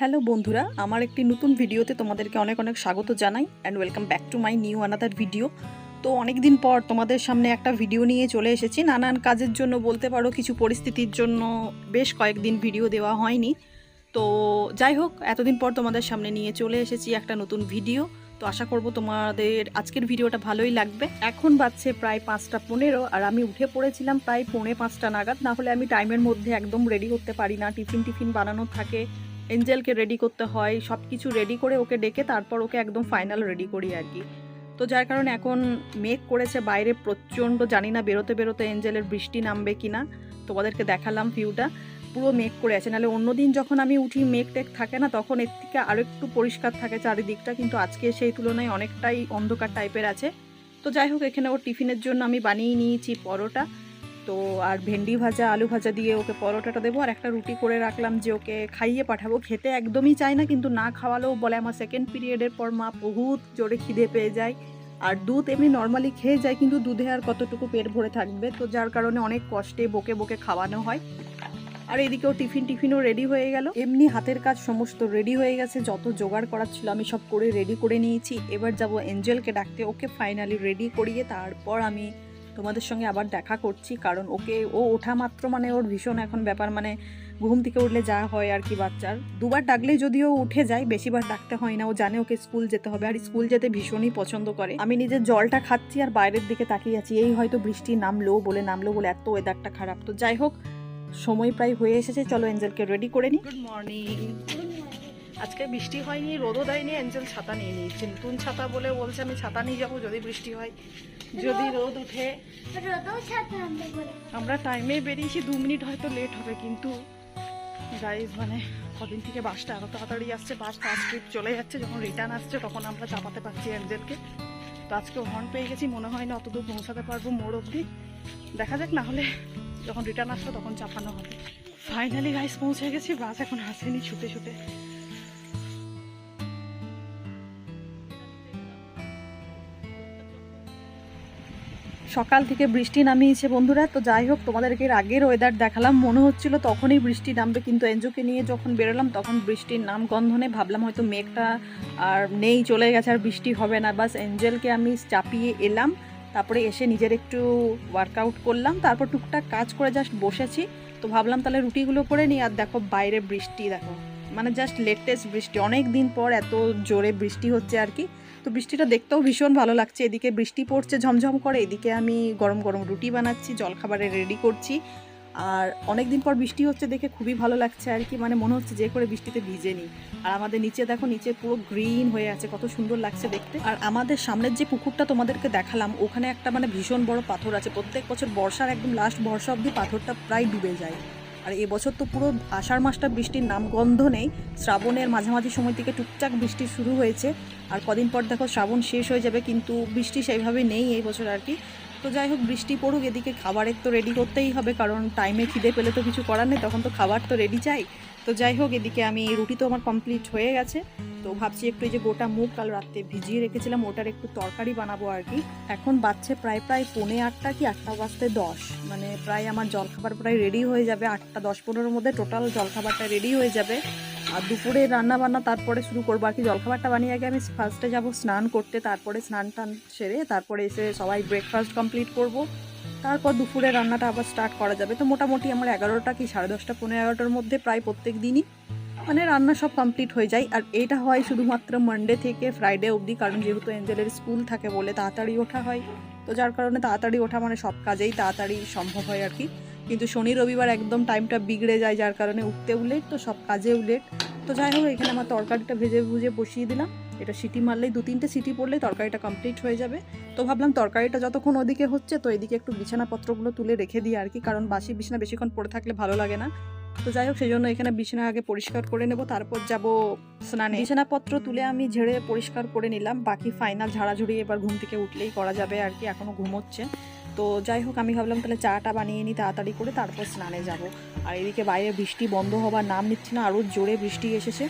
Hello বন্ধুরা, আমার একটি নতুন ভিডিওতে তোমাদেরকে অনেক অনেক স্বাগত জানাই and welcome back to my new another video তো অনেক দিন পর তোমাদের সামনে একটা ভিডিও নিয়ে চলে এসেছি। নানান কাজের জন্য বলতে পারো, কিছু পরিস্থিতির জন্য বেশ কয়েকদিন ভিডিও দেওয়া হয়নি। তো যাই হোক, এতদিন পর তোমাদের সামনে নিয়ে চলে এসেছি একটা নতুন ভিডিও তো আশা করব তোমাদের আজকের ভিডিওটা ভালোই লাগবে। এখন বাজছে প্রায় পাঁচটা পনেরো আর আমি উঠে পড়েছিলাম প্রায় পৌনে পাঁচটা নাগাদ। না হলে আমি টাইমের মধ্যে একদম রেডি করতে পারি না। টিফিন টিফিন বানানো থাকে এঞ্জেলকে রেডি করতে হয় সব কিছু রেডি করে ওকে ডেকে তারপর ওকে একদম ফাইনাল রেডি করি আর কি। তো যার কারণে এখন মেঘ করেছে বাইরে প্রচণ্ড, জানি না বেরোতে বেরোতে এঞ্জেলের বৃষ্টি নামবে কিনা, তোমাদেরকে দেখালাম ভিউটা পুরো মেঘ করে আছে নাহলে অন্যদিন যখন আমি উঠি মেঘ টেক থাকে না, তখন এর থেকে আরও একটু পরিষ্কার থাকে চারিদিকটা, কিন্তু আজকে সেই তুলনায় অনেকটাই অন্ধকার টাইপের আছে। তো যাই হোক, এখানে ওর টিফিনের জন্য আমি বানিয়ে নিয়েছি পরোটা। তো আর ভেন্ডি ভাজা, আলু ভাজা দিয়ে ওকে পরোটাটা দেবো। আর একটা রুটি করে রাখলাম যে ওকে খাইয়ে পাঠাবো। খেতে একদমই চায় না, কিন্তু না খাওয়ালেও বলে আমার সেকেন্ড পিরিয়ডের পর মা বহুত জোরে খিদে পেয়ে যায়। আর দুধ এমনি নর্মালি খেয়ে যায়, কিন্তু দুধে আর কতটুকু পেট ভরে থাকবে? তো যার কারণে অনেক কষ্টে বকে বকে খাওয়ানো হয়। আর এদিকেও টিফিন টিফিনও রেডি হয়ে গেল। এমনি হাতের কাজ সমস্ত রেডি হয়ে গেছে। যত জোগাড় করার ছিল আমি সব করে রেডি করে নিয়েছি। এবার যাব এঞ্জেলকে ডাকতে, ওকে ফাইনালি রেডি করিয়ে তারপর আমি তোমাদের সঙ্গে আবার দেখা করছি, কারণ ওকে, ও ওঠা মাত্র মানে ওর ভীষণ এখন ব্যাপার মানে ঘুম থেকে উঠলে যা হয় আর কি বাচ্চার। দুবার ডাকলে যদিও উঠে যায়, বেশিবার ডাকতে হয় না, ও জানে ওকে স্কুল যেতে হবে, আর স্কুল যেতে ভীষণই পছন্দ করে। আমি নিজের জলটা খাচ্ছি আর বাইরের দিকে তাকিয়ে আছি, এই হয়তো বৃষ্টি নামলো বলে নামলো বলে এত ওয়েদারটা খারাপ। তো যাই হোক, সময় প্রায় হয়ে এসেছে, চলো এঞ্জেলকে রেডি করে নিই গুড মর্নিং আজকে বৃষ্টি হয়নি রোদও দেয়নি অ্যাঞ্জেল ছাতা নিয়ে নিয়েছে। নতুন ছাতা বলে বলছে আমি ছাতা নিয়ে যাব যদি বৃষ্টি হয়। যদি রোদ উঠে। আমরা টাইমে বেরিয়েছি দু মিনিট হয়তো লেট হবে কিন্তু গাইজ মানে কদিন থেকে বাসটা এত তাড়াতাড়ি আসছে বাস ফার্স্ট ট্রিপ চলে যাচ্ছে যখন রিটার্ন আসছে তখন আমরা চাপাতে পারছি একজনকে তো আজকে হর্ন পেয়ে গেছি মনে হয় না অত দূর পৌঁছাতে পারব মোড় অবধি। দেখা যাক না হলে যখন রিটার্ন আসবে তখন চাপানো হবে। ফাইনালি গাইস পৌঁছে গেছি বাস এখন আসেনি ছুটে ছুটে। সকাল থেকে বৃষ্টি নামিয়েছে বন্ধুরা। তো যাই হোক, তোমাদেরকে আগের ওয়েদার দেখালাম। মনে হচ্ছিল তখনই বৃষ্টি নামবে, কিন্তু এনজুকে নিয়ে যখন বেরোলাম, তখন বৃষ্টির নাম গন্ধনে ভাবলাম হয়তো মেঘটা আর নেই, চলে গেছে আর বৃষ্টি হবে না। বাস এঞ্জেলকে আমি চাপিয়ে এলাম, তারপরে এসে নিজের একটু ওয়ার্কআউট করলাম। তারপর টুকটাক কাজ করে জাস্ট বসেছি। তো ভাবলাম তাহলে রুটিগুলো করে নিই। আর দেখো, বাইরে বৃষ্টি, দেখো। মানে জাস্ট লেটেস্ট বৃষ্টি। অনেক দিন পর এত জোরে বৃষ্টি হচ্ছে আর কি। তো বৃষ্টিটা দেখতেও ভীষণ ভালো লাগছে। এদিকে বৃষ্টি পড়ছে ঝমঝম করে, এদিকে আমি গরম গরম রুটি বানাচ্ছি জলখাবারে রেডি করছি। আর অনেক দিন পর বৃষ্টি হচ্ছে দেখে খুবই ভালো লাগছে আর কি মানে মনে হচ্ছে যে করে বৃষ্টিতে ভিজে নিই আর আমাদের নিচে দেখো, নিচে পুরো গ্রিন হয়ে আছে, কত সুন্দর লাগছে দেখতে। আর আমাদের সামনের যে পুকুরটা তোমাদেরকে দেখালাম, ওখানে একটা মানে ভীষণ বড় পাথর আছে। প্রত্যেক বছর বর্ষার একদম লাস্ট বর্ষা অবধি পাথরটা প্রায় ডুবে যায়। আর এবছর তো পুরো আষাঢ় মাসটা বৃষ্টির নাম গন্ধ নেই। শ্রাবণের মাঝামাঝি সময় থেকে টুকটাক বৃষ্টি শুরু হয়েছে। আর কদিন পর দেখো শ্রাবণ শেষ হয়ে যাবে, কিন্তু বৃষ্টি সেইভাবে নেই এই বছর আর কি। তো যাই হোক, বৃষ্টি পড়ুক, এদিকে খাবারের তো রেডি করতেই হবে, কারণ টাইমে খিদে পেলে তো কিছু করার নেই, তখন তো খাবার তো রেডি চাই। তো যাই হোক, এদিকে আমি রুটি তো আমার কমপ্লিট হয়ে গেছে। তো ভাবছি একটু এই যে গোটা মুখ কাল রাত্রে ভিজিয়ে রেখেছিলাম, ওটার একটু তরকারি বানাবো আর কি। এখন বাচ্চে প্রায় প্রায় পৌনে আটটা কি আটটা বাজতে দশ। মানে প্রায় আমার জলখাবার প্রায় রেডি হয়ে যাবে, আটটা দশ পনেরোর মধ্যে টোটাল জলখাবারটা রেডি হয়ে যাবে। আর দুপুরে রান্না বান্না তারপরে শুরু করব। আর কি জলখাবারটা বানিয়ে আগে আমি ফার্স্টে যাব স্নান করতে, তারপরে স্নান টান সেরে তারপরে এসে সবাই ব্রেকফাস্ট কমপ্লিট করব। তারপর দুপুরে রান্নাটা আবার স্টার্ট করা যাবে। তো মোটামুটি আমার এগারোটা কি সাড়ে দশটা পনেরো এগারোটার মধ্যে প্রায় প্রত্যেক দিনই। মানে রান্না সব কমপ্লিট হয়ে যায়। আর এটা হয় শুধুমাত্র মানডে থেকে ফ্রাইডে অবধি, কারণ যেহেতু এঞ্জেলের স্কুল থাকে বলে তাড়াতাড়ি ওঠা হয়। তো যার কারণে তাড়াতাড়ি ওঠা মানে সব কাজেই তাড়াতাড়ি সম্ভব হয় আর কি। কিন্তু শনি, রবিবার একদম টাইমটা বিগড়ে যায়, যার কারণে উঠতেও লেট তো সব কাজেও লেট তো যাই হোক, এখানে আমার তরকারিটা ভেজে ভুজে বসিয়ে দিলাম। এটা সিটি মারলেই দু তিনটে সিটি পড়লেই তরকারিটা কমপ্লিট হয়ে যাবে। তো ভাবলাম তরকারিটা যতক্ষণ ওদিকে হচ্ছে, তো এদিকে একটু বিছানাপত্রগুলো তুলে রেখে দিই আর কি, কারণ বাসি বিছানা বেশিক্ষণ পড়ে থাকলে ভালো লাগে না। তো যাই হোক, সেই জন্য এখানে বিছানা আগে পরিষ্কার করে নেব, তারপর যাব স্নানে। বিছানাপত্র তুলে আমি ঝেড়ে পরিষ্কার করে নিলাম, বাকি ফাইনাল ঝাড়াঝুড়ি এবার ঘুম থেকে উঠলেই করা যাবে আর কি এখনও ঘুমোচ্ছে। তো যাই হোক, আমি ভাবলাম তাহলে চাটা বানিয়ে নিই তাড়াতাড়ি করে, তারপর স্নানে যাব। আর এদিকে বাইরে বৃষ্টি বন্ধ হবার নাম নিচ্ছে না আরও জোরে বৃষ্টি এসেছে।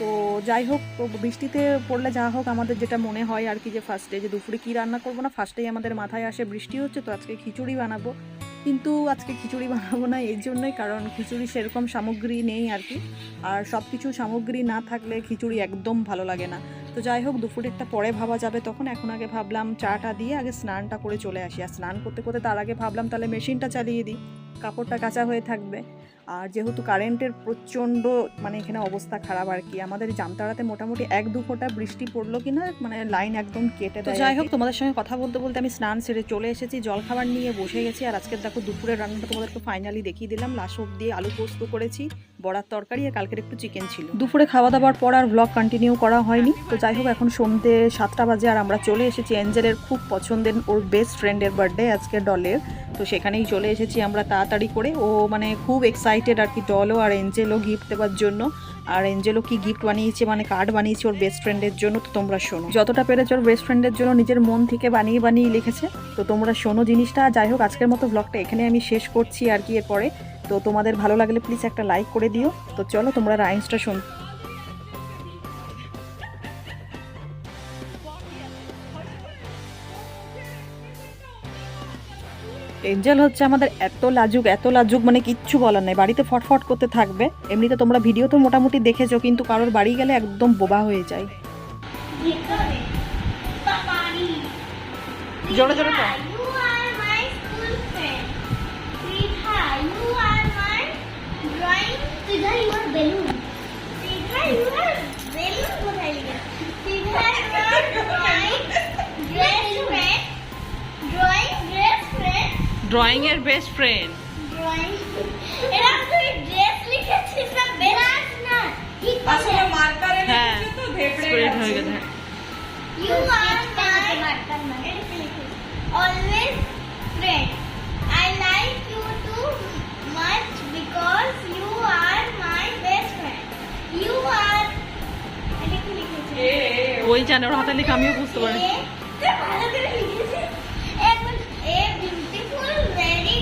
তো যাই হোক বৃষ্টিতে পড়লে যা হোক, আমাদের যেটা মনে হয় আর কি যে ফার্স্টে যে দুপুরে কী রান্না করব না ফার্স্টেই আমাদের মাথায় আসে বৃষ্টি হচ্ছে, তো আজকে খিচুড়ি বানাবো। কিন্তু আজকে খিচুড়ি বানাবো না, এর জন্যই, কারণ খিচুড়ি সেরকম সামগ্রী নেই আর কি। আর সব কিছু সামগ্রী না থাকলে খিচুড়ি একদম ভালো লাগে না। তো যাই হোক দুপুরেরটা পরে ভাবা যাবে তখন। এখন আগে ভাবলাম চাটা দিয়ে আগে স্নানটা করে চলে আসি। আর স্নান করতে করতে তার আগে ভাবলাম তাহলে মেশিনটা চালিয়ে দিই। কাপড়টা কাঁচা হয়ে থাকবে। আর যেহেতু কারেন্টের প্রচণ্ড মানে এখানে অবস্থা খারাপ আর কি আমাদের জামতাড়াতে মোটামুটি এক দু ফোঁটা বৃষ্টি পড়ল কিনা মানে লাইন একদম কেটে দেয় যাই হোক তোমাদের সঙ্গে কথা বলতে বলতে আমি স্নান সেরে চলে এসেছি জল খাবার নিয়ে বসে গেছি। আর আজকে দেখো দুপুরের রান্নাটা তোমাদেরকে ফাইনালি দেখিয়ে দিলাম। লাস্ট দিয়ে আলু পোস্ত করেছি। বড়ার তরকারি আর কালকের একটু চিকেন ছিল। দুপুরে খাওয়া দাওয়ার পর আর ব্লগ কন্টিনিউ করা হয়নি। তো যাই হোক, এখন সন্ধ্যে সাতটা বাজে আর আমরা চলে এসেছি অ্যাঞ্জেলের খুব পছন্দের ওর বেস্ট ফ্রেন্ডের বার্থডে আজকে ডলের। তো সেখানেই চলে এসেছি আমরা তাড়াতাড়ি করে। ও মানে খুব এক্সাইটেড আর কি ডলও আর এঞ্জেলও গিফট দেওয়ার জন্য। আর এঞ্জেলও কি গিফট বানিয়েছে মানে কার্ড বানিয়েছে ওর বেস্ট ফ্রেন্ডের জন্য, তো তোমরা শোনো। যতটা পেরেছে ওর বেস্ট ফ্রেন্ডের জন্য নিজের মন থেকে বানিয়ে বানিয়ে লিখেছে। তো তোমরা শোনো জিনিসটা। যাই হোক, আজকের মতো ব্লগটা এখানে আমি শেষ করছি আর কি এরপরে। তো তোমাদের ভালো লাগলে প্লিজ একটা লাইক করে দিও। তো চলো তোমরা রাইমসটা শোন এঞ্জেল হচ্ছে আমাদের এত লাজুক এত লাজুক মানে কিচ্ছু বলার নাই। বাড়িতে ফটফট করতে থাকবে। এমনিতে তোমরা ভিডিও তো মোটামুটি দেখেছ কিন্তু কারোর বাড়ি গেলে একদম বোবা হয়ে যায়। জোরে জোরে গেছে You are my always friend. I like you too much because you are my best friend. You are এটা কি লিখেছে? ওই জানে ওর হাতে লেখা আমিও বুঝতে পারি A- তুই ভালো করে লিখেছিস। এক মিনিট, A beautiful, very